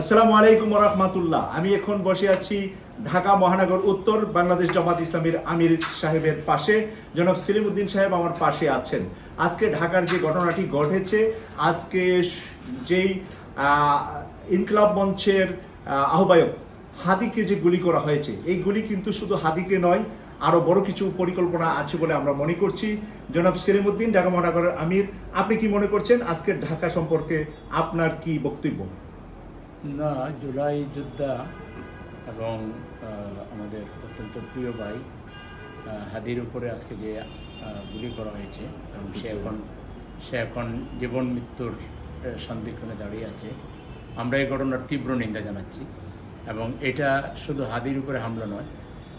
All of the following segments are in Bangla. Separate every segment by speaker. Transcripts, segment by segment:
Speaker 1: আসসালামু আলাইকুম রহমাতুল্লাহ। আমি এখন বসে আছি ঢাকা মহানগর উত্তর বাংলাদেশ জামাত ইসলামীর আমির সাহেবের পাশে। জনাব সেলিমউদ্দিন সাহেব আমার পাশে আছেন। আজকে ঢাকার যে ঘটনাটি ঘটেছে, আজকে যেই ইনকলাব মঞ্চের আহ্বায়ক হাদিকে যে গুলি করা হয়েছে, এই গুলি কিন্তু শুধু হাদিকে নয় আরও বড় কিছু পরিকল্পনা আছে বলে আমরা মনে করছি। জনাব সেলিমউদ্দিন ঢাকা মহানগরের আমির, আপনি কি মনে করছেন? আজকে ঢাকা সম্পর্কে আপনার কি বক্তব্য?
Speaker 2: না জুলাই যোদ্ধা এবং আমাদের অত্যন্ত প্রিয় ভাই হাদির উপরে আজকে যে গুলি করা হয়েছে এবং সে এখন সে এখন জীবন মৃত্যুর সন্ধিক্ষণে দাঁড়িয়ে আছে। আমরা এই ঘটনার তীব্র নিন্দা জানাচ্ছি এবং এটা শুধু হাদির উপরে হামলা নয়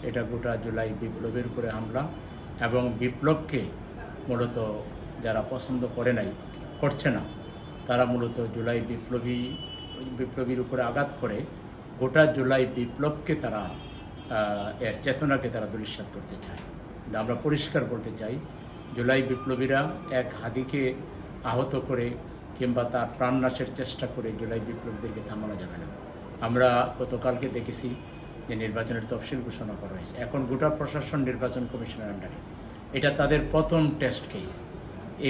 Speaker 2: এটা গোটা জুলাই বিপ্লবের উপরে হামলা এবং বিপ্লবকে মূলত যারা পছন্দ করে নাই করছে না তারা মূলত জুলাই বিপ্লবী বিপ্লবীর উপরে আঘাত করে গোটা জুলাই বিপ্লবকে তারা এর চেতনাকে তারা দুলিশ্বাত করতে চায়। আমরা পরিষ্কার করতে চাই, জুলাই বিপ্লবীরা এক হাদিকে আহত করে কিংবা তার প্রাণনাশের চেষ্টা করে জুলাই বিপ্লবীদেরকে থামানো যাবে না। আমরা গতকালকে দেখেছি যে নির্বাচনের তফসিল ঘোষণা করা হয়েছে। এখন গোটা প্রশাসন নির্বাচন কমিশনের আন্ডারে। এটা তাদের প্রথম টেস্ট কেস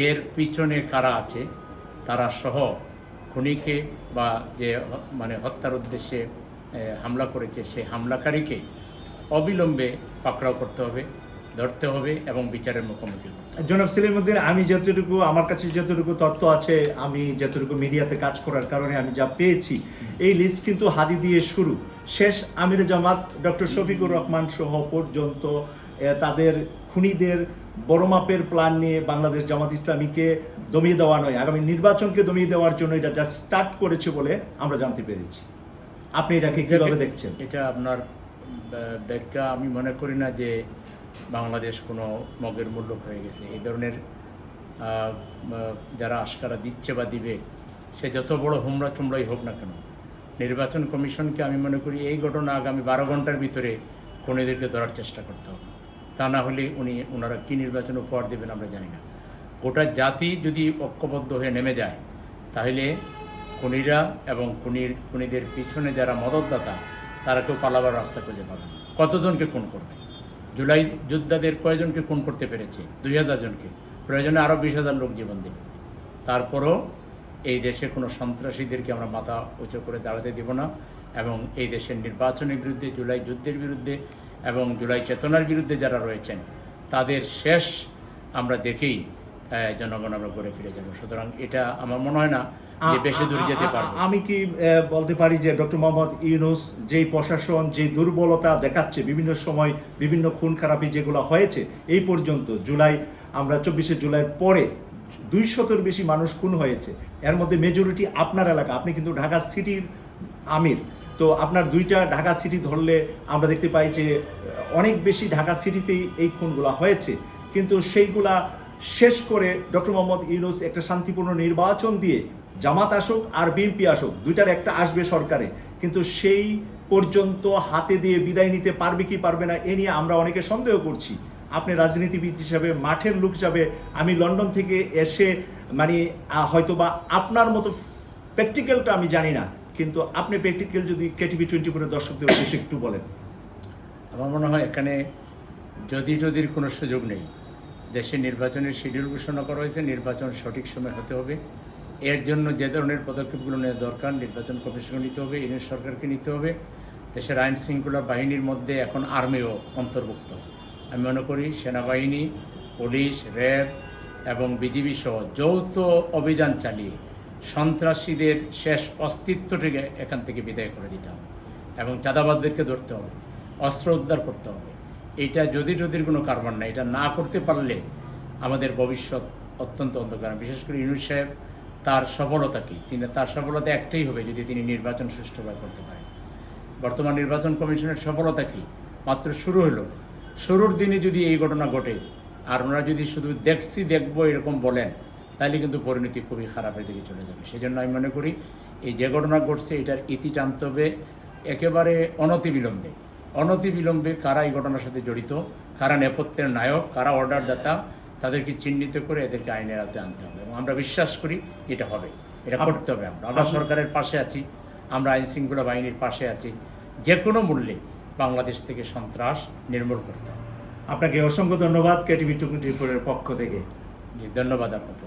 Speaker 2: এর পিছনে কারা আছে, তারা সহ খুনিকে বা যে মানে হত্যার উদ্দেশ্যে হামলা করেছে সেই হামলাকারীকে অবিলম্বে পাকড়াও করতে হবে ধরতে হবে এবং বিচারের মুখোমুখি।
Speaker 1: জনাব সেলিমুদ্দিন আমি যতটুকু আমার কাছে যতটুকু তথ্য আছে আমি যতটুকু মিডিয়াতে কাজ করার কারণে আমি যা পেয়েছি এই লিস্ট কিন্তু হাদি দিয়ে শুরু শেষ আমির জামাত ডক্টর শফিকুর রহমান সহ পর্যন্ত তাদের খুনিদের বড় মাপের প্ল্যান নিয়ে বাংলাদেশ জামাত ইসলামীকে দমিয়ে দেওয়া নয় আগামী নির্বাচনকে দমিয়ে দেওয়ার জন্য এটা যা স্টার্ট করেছে বলে আমরা জানতে পেরেছি। আপনি এটাকে কীভাবে দেখছেন?
Speaker 2: এটা আপনার ব্যা- ব্যাখ্যা আমি মনে করি না যে বাংলাদেশ কোনো মগের মূল্য হয়ে গেছে। এই ধরনের যারা আশকারা দিচ্ছে বা দিবে সে যত বড় হুমড়া চুমড়াই হোক না কেন নির্বাচন কমিশনকে আমি মনে করি এই ঘটনা আগামী বারো ঘণ্টার ভিতরে খুনিদেরকে ধরার চেষ্টা করতে হবে। তা না হলে উনি ওনারা কী নির্বাচন উপহার দেবেন আমরা জানি না। গোটা জাতি যদি ঐক্যবদ্ধ হয়ে নেমে যায়, তাহলে খুনিরা এবং খুনির, খুনিদের পিছনে যারা মদতদাতা, তারা কেউ পালাবার রাস্তা খুঁজে পাবে কতজনকে খুন করবে? জুলাই যোদ্ধাদের কয়জনকে খুন করতে পেরেছে? দুই হাজার জনকে। প্রয়োজনে আরও বিশ হাজার লোক জীবন দেবে। তারপরও এই দেশে কোনো সন্ত্রাসীদেরকে আমরা মাথা উঁচু করে দাঁড়াতে দেব না এবং এই দেশের নির্বাচনের বিরুদ্ধে, জুলাই যুদ্ধের বিরুদ্ধে এবং জুলাই চেতনার বিরুদ্ধে যারা রয়েছেন তাদের শেষ আমরা দেখেই জনগণ আমরা ঘুরে ফিরে যাব। সুতরাং এটা আমার মনে হয় না যে বেশি দূর যেতে পারবে।
Speaker 1: আমি কি বলতে পারি যে ডক্টর মোহাম্মদ ইউনুস যেই প্রশাসন যে দুর্বলতা দেখাচ্ছে বিভিন্ন সময় বিভিন্ন খুন খারাপি যেগুলো হয়েছে এই পর্যন্ত জুলাই আমরা চব্বিশে জুলাইয়ের পরে দুইশতের বেশি মানুষ খুন হয়েছে। এর মধ্যে মেজরিটি আপনার এলাকা আপনি কিন্তু ঢাকা সিটির আমির। তো আপনার দুইটা ঢাকা সিটি ধরলে আমরা দেখতে পাই যে, অনেক বেশি ঢাকা সিটিতেই এই খুনগুলা হয়েছে। কিন্তু সেইগুলা শেষ করে ডক্টর মোহাম্মদ ইউনুস একটা শান্তিপূর্ণ নির্বাচন দিয়ে জামাত আসুক আর বিএনপি আসুক, দুইটার একটা আসবে সরকারে। কিন্তু সেই পর্যন্ত হাতে দিয়ে বিদায় নিতে পারবে কি পারবে না, এ নিয়ে আমরা অনেকে সন্দেহ করছি। আপনি রাজনীতিবিদ হিসাবে, মাঠের লোক হিসাবে, আমি লন্ডন থেকে এসে মানে হয়তোবা আপনার মতো প্র্যাকটিক্যালটা আমি জানি না। কিন্তু আপনি প্র্যাকটিক্যাল যদি কেটিভি টোয়েন্টি ফোরের দর্শকদের উদ্দেশ্যে একটু বলেন।
Speaker 2: আমার মনে হয় এখানে যদি যদির কোনো সুযোগ নেই, দেশে নির্বাচনের শিডিউল ঘোষণা করা হয়েছে, নির্বাচন সঠিক সময় হতে হবে। এর জন্য যে ধরনের পদক্ষেপগুলো নেওয়া দরকার, নির্বাচন কমিশনকে নিতে হবে, ইউনিয়ন সরকারকে নিতে হবে। দেশের আইন শৃঙ্খলা বাহিনীর মধ্যে এখন আর্মিও অন্তর্ভুক্ত। আমি মনে করি সেনাবাহিনী, পুলিশ, র্যাব এবং বিজিবি সহ যৌথ অভিযান চালিয়ে সন্ত্রাসীদের শেষ অস্তিত্বটিকে এখান থেকে বিদায় করে দিতে হবে এবং চাঁদাবাদদেরকে ধরতে হবে, অস্ত্র উদ্ধার করতে হবে। এটা যদি যদির কোনো কারবার না এটা না করতে পারলে আমাদের ভবিষ্যৎ অত্যন্ত অন্ধকার। বিশেষ করে ইউনুস সাহেব, তার সফলতা কী? তিনি, তার সফলতা একটাই হবে যদি তিনি নির্বাচন সুষ্ঠুভাবে করতে পারেন। বর্তমান নির্বাচন কমিশনের সফলতা কী? মাত্র শুরু হলো। শুরুর দিনে যদি এই ঘটনা ঘটে, আর ওনারা যদি শুধু দেখছি, দেখব এরকম বলেন তাহলে কিন্তু পরিণতি খুবই খারাপের দিকে চলে যাবে। সেই জন্য আমি মনে করি এই যে ঘটনা ঘটছে এটার ইতি টানতে হবে একেবারে অনতিবিলম্বে অনতিবিলম্বে কারা এই ঘটনার সাথে জড়িত কারা নেপথ্যের নায়ক কারা অর্ডারদাতা তাদেরকে চিহ্নিত করে এদেরকে আইনের আওতায় আনতে হবে। এবং আমরা বিশ্বাস করি এটা হবে এটা করতে হবে আমরা। আমরা সরকারের পাশে আছি আমরা আইন শৃঙ্খলা বাহিনীর পাশে আছি। যে কোনো মূল্যে বাংলাদেশ থেকে সন্ত্রাস নির্মূল করতে হবে।
Speaker 1: আপনাকে অসংখ্য ধন্যবাদ কেটিভি টোয়েন্টি ফোরের পক্ষ থেকে।
Speaker 2: জি ধন্যবাদ আপনাকে।